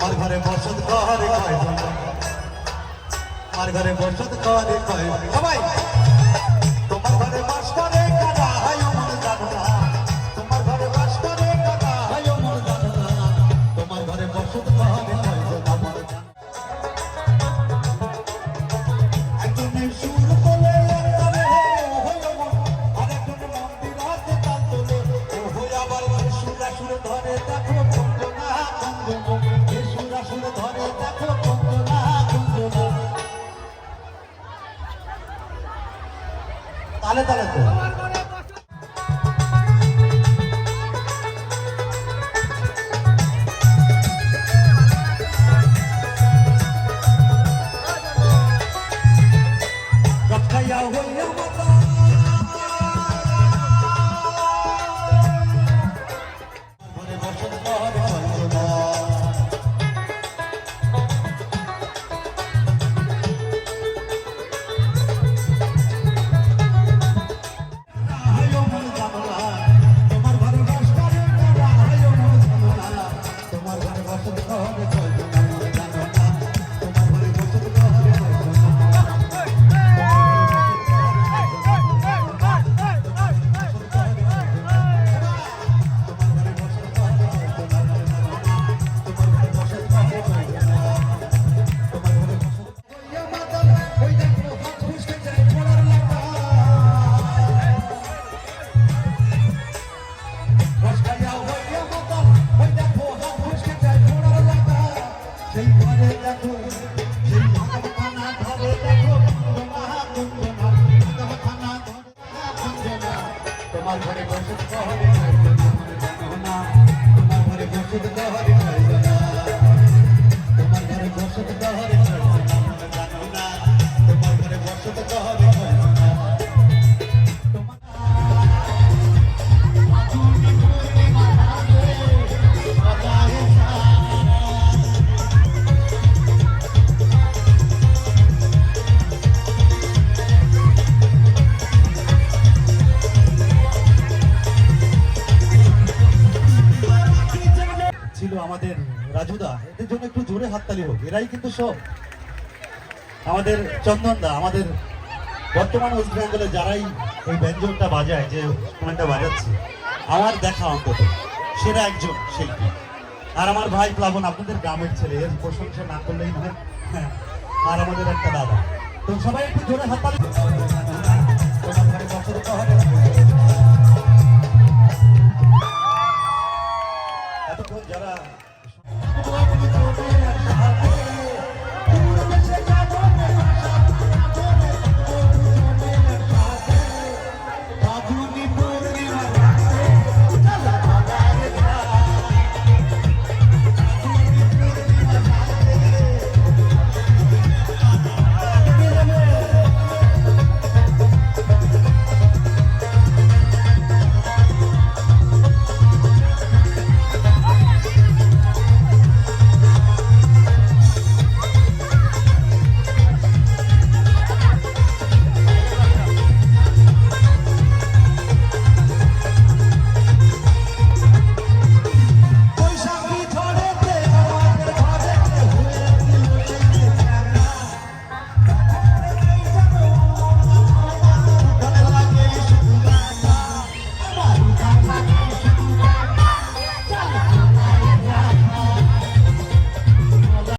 ঘরে বসত ঘরে আমার ঘরে বসত ঘরে সবাই তোমার ঘরে বাস তালে তালে তো। ঘরে ছিল আমাদের রাজুদা এদের জন্য একটু জোরে হাততালি হোক। এরাই কিন্তু সব। আমাদের চন্দনদা আমাদের বর্তমান ওয়েস্ট বেঙ্গলে যারাই এই ব্যঞ্জনটা বাজায় যে ইনস্ট্রুমেন্টটা বাজাচ্ছে আমার দেখা অন্তত সেরা একজন শিল্পী। আর আমার ভাই প্লাবন আপনাদের গ্রামের ছেলে এর প্রশংসা না করলেই নয়। হ্যাঁ, আর আমাদের একটা দাদা। তো সবাই একটু জোরে হাততালি। Oh,